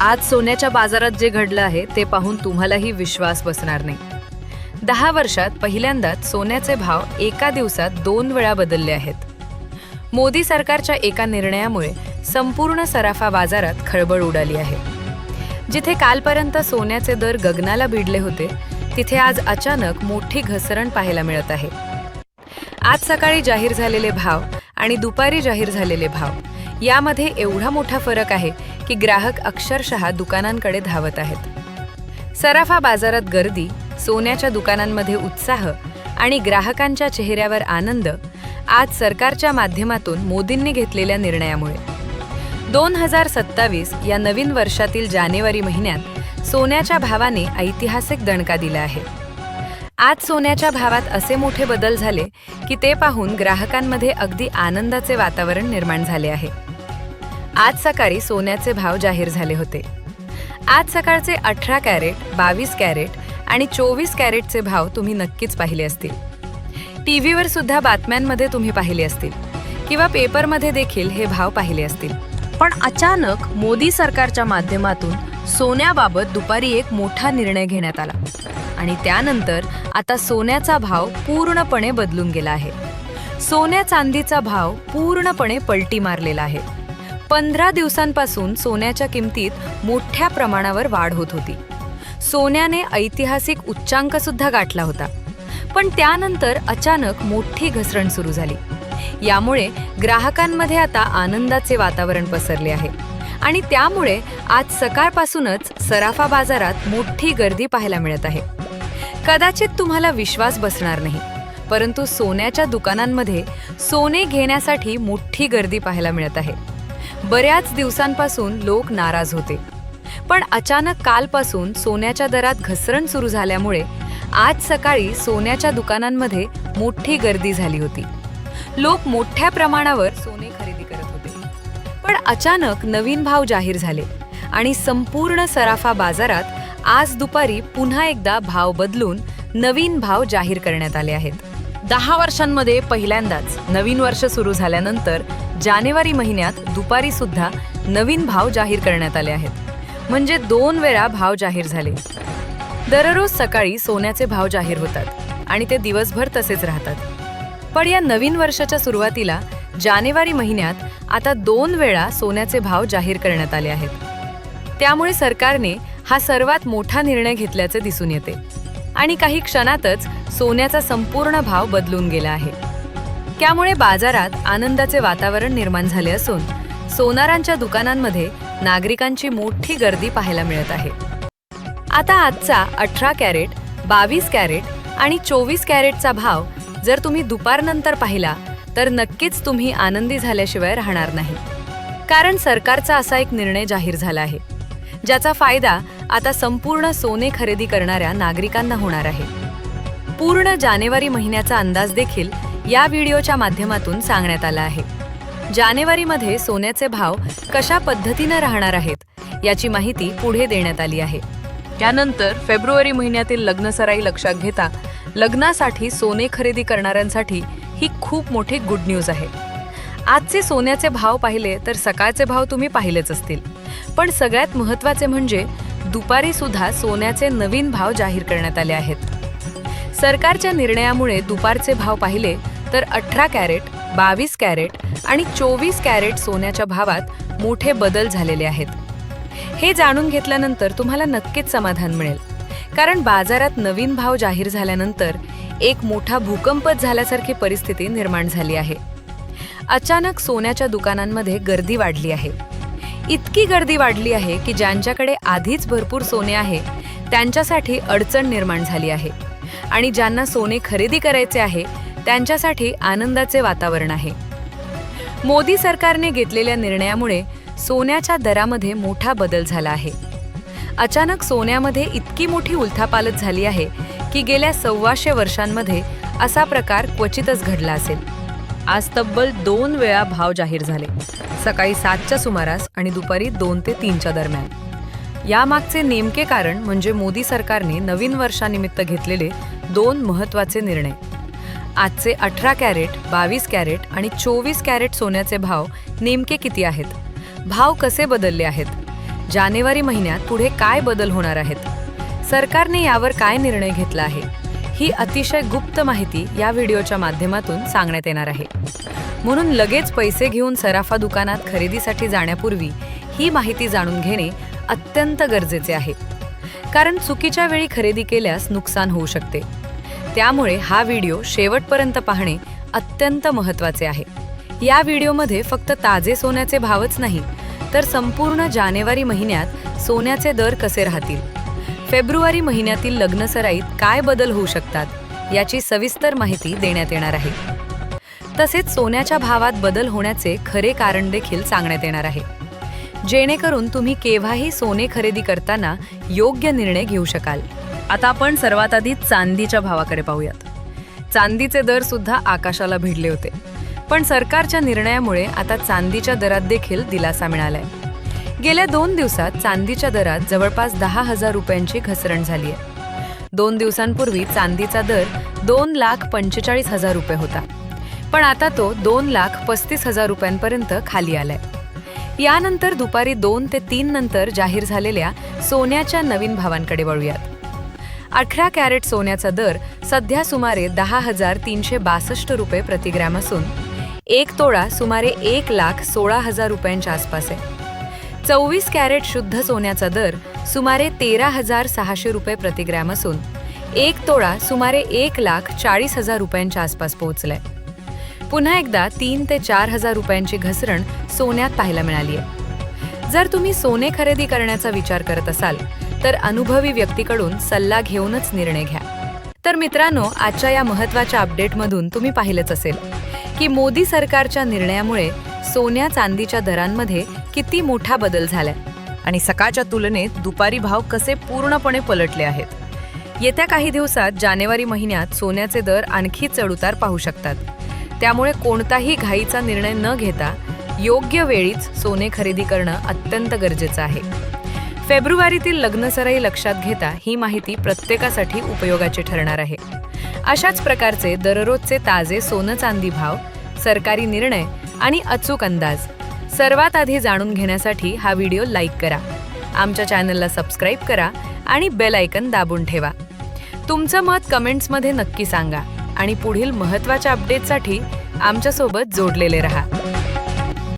आज सोन्याच्या बाजारात जे घडलं आहे ते पाहून तुम्हालाही विश्वास बसणार नाही. दहा वर्षात पहिल्यांदाच सोन्याचे भाव एका दिवसात दोन वेळा बदलले आहेत. मोदी सरकारच्या एका निर्णयामुळे संपूर्ण सराफा बाजारात खळबळ उडाली आहे. जिथे कालपर्यंत सोन्याचे दर गगनाला भिडले होते तिथे आज अचानक मोठी घसरण पाहायला मिळत आहे. आज सकाळी जाहीर झालेले भाव आणि दुपारी जाहीर झालेले भाव यामध्ये एवढा मोठा फरक आहे की ग्राहक अक्षरशः दुकानांकडे धावत आहेत. सराफा बाजारात गर्दी सोन्याच्या दुकानांमध्ये उत्साह आणि ग्राहकांच्या चेहऱ्यावर आनंद आज सरकारच्या माध्यमातून मोदींनी घेतलेल्या निर्णयामुळे. दोन हजार सत्तावीस या नवीन वर्षातील जानेवारी महिन्यात सोन्याच्या भावाने ऐतिहासिक दणका दिला आहे. आज सोन्याच्या भावात असे मोठे बदल झाले की ते पाहून ग्राहकांमध्ये अगदी आनंदाचे वातावरण निर्माण झाले आहे. आज सकाळी सोन्याचे भाव जाहीर झाले होते. आज सकाळचे अठरा कॅरेट बावीस कॅरेट आणि चोवीस कॅरेटचे भाव तुम्ही नक्कीच पाहिले असतील. टी व्हीवर सुद्धा बातम्यांमध्ये तुम्ही पाहिले असतील किंवा पेपरमध्ये देखील हे भाव पाहिले असतील. पण अचानक मोदी सरकारच्या माध्यमातून सोन्याबाबत दुपारी एक मोठा निर्णय घेण्यात आला. आणि त्यानंतर आता सोन्याचा भाव पूर्णपणे बदलून गेला आहे. सोन्या चांदीचा भाव पूर्णपणे पलटी मारलेला आहे. पंधरा दिवसांपासून सोन्याच्या किमतीत मोठ्या प्रमाणावर वाढ होत होती. सोन्याने ऐतिहासिक उच्चांक सुद्धा गाठला होता. पण त्यानंतर अचानक मोठी घसरण सुरू झाली. यामुळे ग्राहकांमध्ये आता आनंदाचे वातावरण पसरले आहे. आणि त्यामुळे आज सकाळपासूनच सराफा बाजारात मोठी गर्दी पाहायला मिळत आहे. कदाचित तुम्हाला विश्वास बसणार नाही परंतु सोन्याच्या दुकानांमध्ये सोने घेण्यासाठी मोठी गर्दी पाहायला मिळत आहे. बऱ्याच दिवसांपासून लोक नाराज होते. पण अचानक कालपासून सोन्याच्या दरात घसरण सुरू झाल्यामुळे आज सकाळी सोन्याच्या दुकानांमध्ये मोठी गर्दी झाली होती. लोक मोठ्या प्रमाणावर सोने खरेदी करत होते. पण अचानक नवीन भाव जाहीर झाले आणि संपूर्ण सराफा बाजारात आज दुपारी पुन्हा एकदा भाव बदलून नवीन भाव जाहीर करण्यात आले आहेत. दहा वर्षांमध्ये पहिल्यांदाच नवीन वर्ष सुरू झाल्यानंतर जानेवारी महिन्यात दुपारी सुद्धा नवीन भाव जाहीर करण्यात आले आहेत. म्हणजे दोन वेळा भाव जाहीर झाले. दररोज सकाळी सोन्याचे भाव जाहीर होतात आणि ते दिवसभर तसेच राहतात. पण या नवीन वर्षाच्या सुरुवातीला जानेवारी महिन्यात आता दोन वेळा सोन्याचे भाव जाहीर करण्यात आले आहेत. त्यामुळे सरकारने हा सर्वात मोठा निर्णय घेतल्याचे दिसून येते. आणि काही क्षणातच सोन्याचा संपूर्ण भाव बदलून गेला आहे. त्यामुळे बाजारात आनंदाचे वातावरण निर्माण झाले असून सोनारांच्या दुकानांमध्ये नागरिकांची मोठी गर्दी पाहायला मिळत आहे. आता आजचा अठरा कॅरेट बावीस कॅरेट आणि चोवीस कॅरेटचा भाव जर तुम्ही दुपारनंतर पाहिला तर नक्कीच तुम्ही आनंदी झाल्याशिवाय राहणार नाही. कारण सरकारचा असा एक निर्णय जाहीर झाला आहे ज्याचा फायदा आता संपूर्ण सोने खरेदी करणाऱ्या नागरिकांना होणार आहे. पूर्ण जानेवारी महिन्याचा अंदाज देखील या व्हिडिओच्या माध्यमातून सांगण्यात आला आहे. जानेवारीमध्ये सोन्याचे भाव कशा पद्धतीनं राहणार आहेत याची माहिती पुढे देण्यात आली आहे. त्यानंतर फेब्रुवारी महिन्यातील लग्नसराई लक्षात घेता लग्नासाठी सोने खरेदी करणाऱ्यांसाठी ही खूप मोठी गुड न्यूज आहे. आजचे सोन्याचे भाव पाहिले तर सकाळचे भाव तुम्ही पाहिलेच असतील. पण सगळ्यात महत्त्वाचे म्हणजे दुपारी सुद्धा सोन्याचे नवीन भाव जाहीर करण्यात आले आहेत. सरकारच्या निर्णयामुळे दुपारचे भाव पाहिले तर अठरा कॅरेट बावीस कॅरेट आणि चोवीस कॅरेट सोन्याच्या भावात मोठे बदल झालेले आहेत. हे जाणून घेतल्यानंतर तुम्हाला नक्कीच समाधान मिळेल. कारण बाजारात नवीन भाव जाहीर झाल्यानंतर एक मोठा भूकंपच झाल्यासारखी परिस्थिती निर्माण झाली आहे. अचानक सोन्याच्या दुकानांमध्ये गर्दी वाढली आहे. इतकी गर्दी वाढली आहे की ज्यांच्याकडे आधीच भरपूर सोने आहे त्यांच्यासाठी अडचण निर्माण झाली आहे. आणि ज्यांना सोने खरेदी करायचे आहे त्यांच्यासाठी आनंदाचे वातावरण आहे. मोदी सरकारने घेतलेल्या निर्णयामुळे सोन्याच्या दरामध्ये मोठा बदल झाला आहे. अचानक सोन्यामध्ये इतकी मोठी उलथापालत झाली आहे की गेल्या सव्वाशे वर्षांमध्ये असा प्रकार क्वचितच घडला असेल. आज तब्बल दोन वेळा भाव जाहीर झाले. सकाळी सातच्या सुमारास आणि दुपारी दोन ते तीनच्या दरम्यान. यामागचे नेमके कारण म्हणजे मोदी सरकारने नवीन वर्षानिमित्त घेतलेले दोन महत्त्वाचे निर्णय. आजचे अठरा कॅरेट बावीस कॅरेट आणि चोवीस कॅरेट सोन्याचे भाव नेमके किती आहेत? भाव कसे बदलले आहेत? जानेवारी महिन्यात पुढे काय बदल होणार आहेत? सरकारने यावर काय निर्णय घेतला आहे? ही अतिशय गुप्त माहिती या व्हिडिओच्या माध्यमातून सांगण्यात येणार आहे. म्हणून लगेच पैसे घेऊन सराफा दुकानात खरेदीसाठी जाण्यापूर्वी ही माहिती जाणून घेणे अत्यंत गरजेचे आहे. कारण चुकीच्या वेळी खरेदी केल्यास नुकसान होऊ शकते. त्यामुळे हा व्हिडिओ शेवटपर्यंत पाहणे अत्यंत महत्त्वाचे आहे. या व्हिडिओमध्ये फक्त ताजे सोन्याचे भावच नाही तर संपूर्ण जानेवारी महिन्यात सोन्याचे दर कसे राहतील? फेब्रुवारी महिन्यातील लग्नसराईत काय बदल होऊ शकतात? याची सविस्तर माहिती देण्यात येणार आहे. तसेच सोन्याच्या भावात बदल होण्याचे खरे कारण देखील सांगण्यात येणार आहे. जेणेकरून तुम्ही केव्हाही सोने खरेदी करताना योग्य निर्णय घेऊ शकाल. आता आपण सर्वात आधी चांदीच्या भावाकडे पाहूयात. चांदीचे दर सुद्धा आकाशाला भिडले होते. पण सरकारच्या निर्णयामुळे आता चांदीच्या दरात देखील दिलासा मिळालाय. गेल्या दोन दिवसात चांदीच्या दरात जवळपास दहा हजार रुपयांची घसरण झाली आहे. दोन दिवसांपूर्वी चांदीचा दर दोन लाख पंचेचाळीस हजार रुपये होता. पण आता तो दोन लाख पस्तीस हजार रुपयांपर्यंत खाली आलाय. यानंतर दुपारी दोन ते तीन नंतर जाहीर झालेल्या सोन्याच्या नवीन भावांकडे वळूयात. अठरा कॅरेट सोन्याचा दर सध्या सुमारे दहा हजार तीनशे बासष्ट रुपये प्रतिग्रॅम असून एक तोळा सुमारे एक लाख सोळा हजार रुपयांच्या आसपास आहे. चोवीस कॅरेट शुद्ध सोन्याचा दर सुमारे तेरा हजार सहाशे रुपये प्रतिग्रॅम असून एक तोळा सुमारे एक लाख चाळीस हजार रुपयांच्या आसपास पोहोचलाय. पुन्हा एकदा तीन ते चार हजार रुपयांची घसरण सोन्यात पाहायला मिळाली आहे जर तुम्ही सोने खरेदी करण्याचा विचार करत असाल तर अनुभवी व्यक्तीकडून सल्ला घेऊनच निर्णय घ्या. तर मित्रांनो आजच्या या महत्त्वाच्या अपडेटमधून तुम्ही पाहिलंच असेल की मोदी सरकारच्या निर्णयामुळे सोन्या चांदीच्या दरांमध्ये किती मोठा बदल झालाय आणि सकाळच्या तुलनेत दुपारी भाव कसे पूर्णपणे पलटले आहेत. येत्या काही दिवसात जानेवारी महिन्यात सोन्याचे दर आणखी चढउतार पाहू शकतात. त्यामुळे कोणताही घाईचा निर्णय न घेता योग्य वेळीच सोने खरेदी करणं अत्यंत गरजेचं आहे. फेब्रुवारीतील लग्नसराई लक्षात घेता ही माहिती प्रत्येकासाठी उपयोगाची ठरणार आहे. अशाच प्रकारचे दररोजचे ताजे सोनं चांदी भाव सरकारी निर्णय आणि अचूक अंदाज सर्वात आधी जाणून घेण्यासाठी हा व्हिडिओ लाईक करा. आमच्या चॅनलला सबस्क्राईब करा आणि बेल आयकन दाबून ठेवा. तुमचं मत कमेंट्समध्ये नक्की सांगा आणि पुढील महत्त्वाच्या अपडेटसाठी आमच्यासोबत जोडलेले रहा.